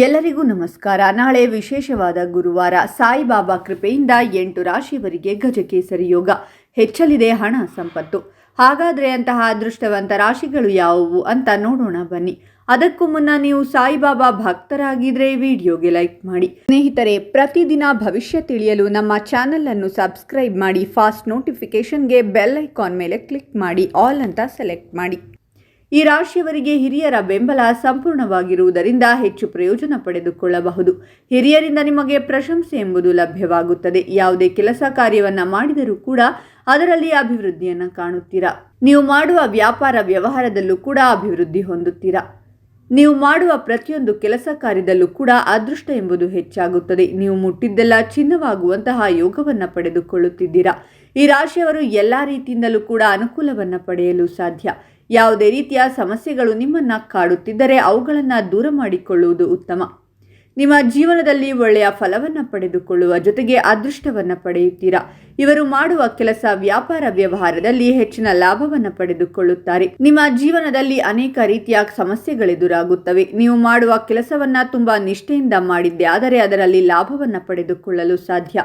ಎಲ್ಲರಿಗೂ ನಮಸ್ಕಾರ. ನಾಳೆ ವಿಶೇಷವಾದ ಗುರುವಾರ ಸಾಯಿಬಾಬಾ ಕೃಪೆಯಿಂದ ಎಂಟು ರಾಶಿಯವರಿಗೆ ಗಜಕೇಸರಿ ಯೋಗ. ಹೆಚ್ಚಲಿದೆ ಹಣ ಸಂಪತ್ತು. ಹಾಗಾದರೆ ಅಂತಹ ಅದೃಷ್ಟವಂತ ರಾಶಿಗಳು ಯಾವುವು ಅಂತ ನೋಡೋಣ ಬನ್ನಿ. ಅದಕ್ಕೂ ಮುನ್ನ ನೀವು ಸಾಯಿಬಾಬಾ ಭಕ್ತರಾಗಿದ್ರೆ ವಿಡಿಯೋಗೆ ಲೈಕ್ ಮಾಡಿ. ಸ್ನೇಹಿತರೆ, ಪ್ರತಿದಿನ ಭವಿಷ್ಯ ತಿಳಿಯಲು ನಮ್ಮ ಚಾನೆಲ್ ಅನ್ನು ಸಬ್ಸ್ಕ್ರೈಬ್ ಮಾಡಿ, ಫಾಸ್ಟ್ ನೋಟಿಫಿಕೇಶನ್ಗೆ ಬೆಲ್ ಐಕಾನ್ ಮೇಲೆ ಕ್ಲಿಕ್ ಮಾಡಿ, ಆಲ್ ಅಂತ ಸೆಲೆಕ್ಟ್ ಮಾಡಿ. ಈ ರಾಶಿಯವರಿಗೆ ಹಿರಿಯರ ಬೆಂಬಲ ಸಂಪೂರ್ಣವಾಗಿರುವುದರಿಂದ ಹೆಚ್ಚು ಪ್ರಯೋಜನ ಪಡೆದುಕೊಳ್ಳಬಹುದು. ಹಿರಿಯರಿಂದ ನಿಮಗೆ ಪ್ರಶಂಸೆ ಎಂಬುದು ಲಭ್ಯವಾಗುತ್ತದೆ. ಯಾವುದೇ ಕೆಲಸ ಕಾರ್ಯವನ್ನು ಮಾಡಿದರೂ ಕೂಡ ಅದರಲ್ಲಿ ಅಭಿವೃದ್ಧಿಯನ್ನು ಕಾಣುತ್ತೀರಾ? ನೀವು ಮಾಡುವ ವ್ಯಾಪಾರ ವ್ಯವಹಾರದಲ್ಲೂ ಕೂಡ ಅಭಿವೃದ್ಧಿ ಹೊಂದುತ್ತೀರಾ? ನೀವು ಮಾಡುವ ಪ್ರತಿಯೊಂದು ಕೆಲಸ ಕಾರ್ಯದಲ್ಲೂ ಕೂಡ ಅದೃಷ್ಟ ಎಂಬುದು ಹೆಚ್ಚಾಗುತ್ತದೆ. ನೀವು ಮುಟ್ಟಿದ್ದೆಲ್ಲ ಚಿನ್ನವಾಗುವಂತಹ ಯೋಗವನ್ನು ಪಡೆದುಕೊಳ್ಳುತ್ತಿದ್ದೀರಾ? ಈ ರಾಶಿಯವರು ಎಲ್ಲ ರೀತಿಯಿಂದಲೂ ಕೂಡ ಅನುಕೂಲವನ್ನು ಪಡೆಯಲು ಸಾಧ್ಯ. ಯಾವುದೇ ರೀತಿಯ ಸಮಸ್ಯೆಗಳು ನಿಮ್ಮನ್ನು ಕಾಡುತ್ತಿದ್ದರೆ ಅವುಗಳನ್ನು ದೂರ ಮಾಡಿಕೊಳ್ಳುವುದು ಉತ್ತಮ. ನಿಮ್ಮ ಜೀವನದಲ್ಲಿ ಒಳ್ಳೆಯ ಫಲವನ್ನು ಪಡೆದುಕೊಳ್ಳುವ ಜೊತೆಗೆ ಅದೃಷ್ಟವನ್ನು ಪಡೆಯುತ್ತೀರಾ. ಇವರು ಮಾಡುವ ಕೆಲಸ ವ್ಯಾಪಾರ ವ್ಯವಹಾರದಲ್ಲಿ ಹೆಚ್ಚಿನ ಲಾಭವನ್ನು ಪಡೆದುಕೊಳ್ಳುತ್ತಾರೆ. ನಿಮ್ಮ ಜೀವನದಲ್ಲಿ ಅನೇಕ ರೀತಿಯ ಸಮಸ್ಯೆಗಳೆದುರಾಗುತ್ತವೆ. ನೀವು ಮಾಡುವ ಕೆಲಸವನ್ನ ತುಂಬಾ ನಿಷ್ಠೆಯಿಂದ ಮಾಡಿದ್ದೆ, ಆದರೆ ಅದರಲ್ಲಿ ಲಾಭವನ್ನು ಪಡೆದುಕೊಳ್ಳಲು ಸಾಧ್ಯ.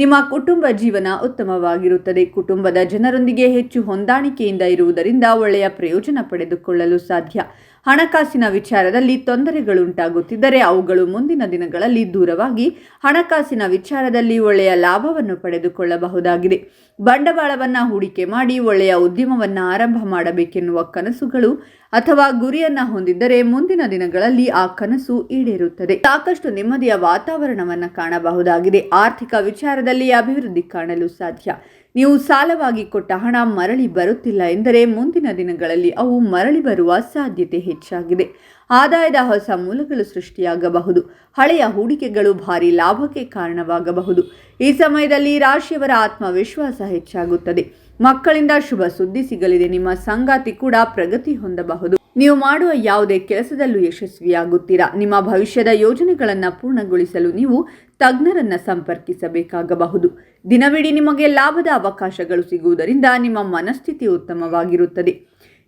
ನಿಮ್ಮ ಕುಟುಂಬ ಜೀವನ ಉತ್ತಮವಾಗಿರುತ್ತದೆ. ಕುಟುಂಬದ ಜನರೊಂದಿಗೆ ಹೆಚ್ಚು ಹೊಂದಾಣಿಕೆಯಿಂದ ಇರುವುದರಿಂದ ಒಳ್ಳೆಯ ಪ್ರಯೋಜನ ಪಡೆದುಕೊಳ್ಳಲು ಸಾಧ್ಯ. ಹಣಕಾಸಿನ ವಿಚಾರದಲ್ಲಿ ತೊಂದರೆಗಳುಂಟಾಗುತ್ತಿದ್ದರೆ ಅವುಗಳು ಮುಂದಿನ ದಿನಗಳಲ್ಲಿ ದೂರವಾಗಿ ಹಣಕಾಸಿನ ವಿಚಾರದಲ್ಲಿ ಒಳ್ಳೆಯ ಲಾಭವನ್ನು ಪಡೆದುಕೊಳ್ಳಬಹುದಾಗಿದೆ. ಬಂಡವಾಳವನ್ನು ಹೂಡಿಕೆ ಮಾಡಿ ಒಳ್ಳೆಯ ಉದ್ಯಮವನ್ನು ಆರಂಭ ಮಾಡಬೇಕೆನ್ನುವ ಕನಸುಗಳು ಅಥವಾ ಗುರಿಯನ್ನ ಹೊಂದಿದ್ದರೆ ಮುಂದಿನ ದಿನಗಳಲ್ಲಿ ಆ ಕನಸು ಈಡೇರುತ್ತದೆ. ಸಾಕಷ್ಟು ನೆಮ್ಮದಿಯ ವಾತಾವರಣವನ್ನು ಕಾಣಬಹುದಾಗಿದೆ. ಆರ್ಥಿಕ ವಿಚಾರದಲ್ಲಿ ಅಭಿವೃದ್ಧಿ ಕಾಣಲು ಸಾಧ್ಯ. ನೀವು ಸಾಲವಾಗಿ ಕೊಟ್ಟ ಹಣ ಮರಳಿ ಬರುತ್ತಿಲ್ಲ ಎಂದರೆ ಮುಂದಿನ ದಿನಗಳಲ್ಲಿ ಅವು ಮರಳಿ ಬರುವ ಸಾಧ್ಯತೆ ಹೆಚ್ಚಾಗಿದೆ. ಆದಾಯದ ಹೊಸ ಮೂಲಗಳು ಸೃಷ್ಟಿಯಾಗಬಹುದು. ಹಳೆಯ ಹೂಡಿಕೆಗಳು ಭಾರಿ ಲಾಭಕ್ಕೆ ಕಾರಣವಾಗಬಹುದು. ಈ ಸಮಯದಲ್ಲಿ ರಾಶಿಯವರ ಆತ್ಮವಿಶ್ವಾಸ ಹೆಚ್ಚಾಗುತ್ತದೆ. ಮಕ್ಕಳಿಂದ ಶುಭ ಸುದ್ದಿ ಸಿಗಲಿದೆ. ನಿಮ್ಮ ಸಂಗಾತಿ ಕೂಡ ಪ್ರಗತಿ ಹೊಂದಬಹುದು. ನೀವು ಮಾಡುವ ಯಾವುದೇ ಕೆಲಸದಲ್ಲೂ ಯಶಸ್ವಿಯಾಗುತ್ತೀರಾ? ನಿಮ್ಮ ಭವಿಷ್ಯದ ಯೋಜನೆಗಳನ್ನು ಪೂರ್ಣಗೊಳಿಸಲು ನೀವು ತಜ್ಞರನ್ನು ಸಂಪರ್ಕಿಸಬೇಕಾಗಬಹುದು. ದಿನವಿಡೀ ನಿಮಗೆ ಲಾಭದ ಅವಕಾಶಗಳು ಸಿಗುವುದರಿಂದ ನಿಮ್ಮ ಮನಸ್ಥಿತಿ ಉತ್ತಮವಾಗಿರುತ್ತದೆ.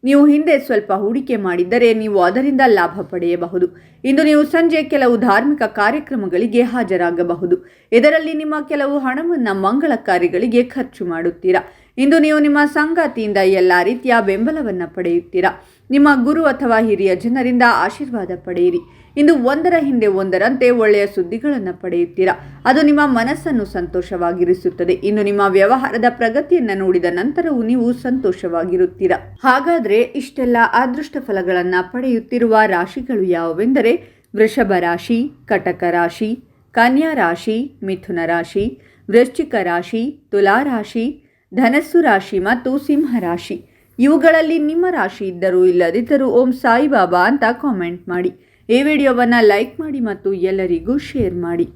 ನೀವು ಹಿಂದೆ ಸ್ವಲ್ಪ ಹೂಡಿಕೆ ಮಾಡಿದ್ದರೆ ನೀವು ಅದರಿಂದ ಲಾಭ ಪಡೆಯಬಹುದು. ಇಂದು ನೀವು ಸಂಜೆ ಕೆಲವು ಧಾರ್ಮಿಕ ಕಾರ್ಯಕ್ರಮಗಳಿಗೆ ಹಾಜರಾಗಬಹುದು. ಇದರಲ್ಲಿ ನಿಮ್ಮ ಕೆಲವು ಹಣವನ್ನು ಮಂಗಳ ಕಾರ್ಯಗಳಿಗೆ ಖರ್ಚು ಮಾಡುತ್ತೀರಾ? ಇಂದು ನೀವು ನಿಮ್ಮ ಸಂಗಾತಿಯಿಂದ ಎಲ್ಲ ರೀತಿಯ ಬೆಂಬಲವನ್ನು ಪಡೆಯುತ್ತೀರಾ? ನಿಮ್ಮ ಗುರು ಅಥವಾ ಹಿರಿಯ ಜನರಿಂದ ಆಶೀರ್ವಾದ ಪಡೆಯಿರಿ. ಇಂದು ಒಂದರ ಹಿಂದೆ ಒಂದರಂತೆ ಒಳ್ಳೆಯ ಸುದ್ದಿಗಳನ್ನು ಪಡೆಯುತ್ತೀರಾ? ಅದು ನಿಮ್ಮ ಮನಸ್ಸನ್ನು ಸಂತೋಷವಾಗಿರಿಸುತ್ತದೆ. ಇನ್ನು ನಿಮ್ಮ ವ್ಯವಹಾರದ ಪ್ರಗತಿಯನ್ನು ನೋಡಿದ ನಂತರವೂ ನೀವು ಸಂತೋಷವಾಗಿರುತ್ತೀರಾ? ಹಾಗಾದರೆ ಇಷ್ಟೆಲ್ಲ ಅದೃಷ್ಟ ಫಲಗಳನ್ನು ಪಡೆಯುತ್ತಿರುವ ರಾಶಿಗಳು ಯಾವುವೆಂದರೆ ವೃಷಭ ರಾಶಿ, ಕಟಕ ರಾಶಿ, ಕನ್ಯಾ ರಾಶಿ, ಮಿಥುನ ರಾಶಿ, ವೃಶ್ಚಿಕ ರಾಶಿ, ತುಲಾ ರಾಶಿ ಧನಸ್ಸು ರಾಶಿ ಮತ್ತು ಸಿಂಹ ರಾಶಿ. ಇವುಗಳಲ್ಲಿ ನಿಮ್ಮ ರಾಶಿ ಇದ್ದರೂ ಇಲ್ಲದಿದ್ದರೂ ಓಂ ಸಾಯಿಬಾಬಾ ಅಂತ ಕಾಮೆಂಟ್ ಮಾಡಿ. ಈ ವಿಡಿಯೋವನ್ನು ಲೈಕ್ ಮಾಡಿ ಮತ್ತು ಎಲ್ಲರಿಗೂ ಶೇರ್ ಮಾಡಿ.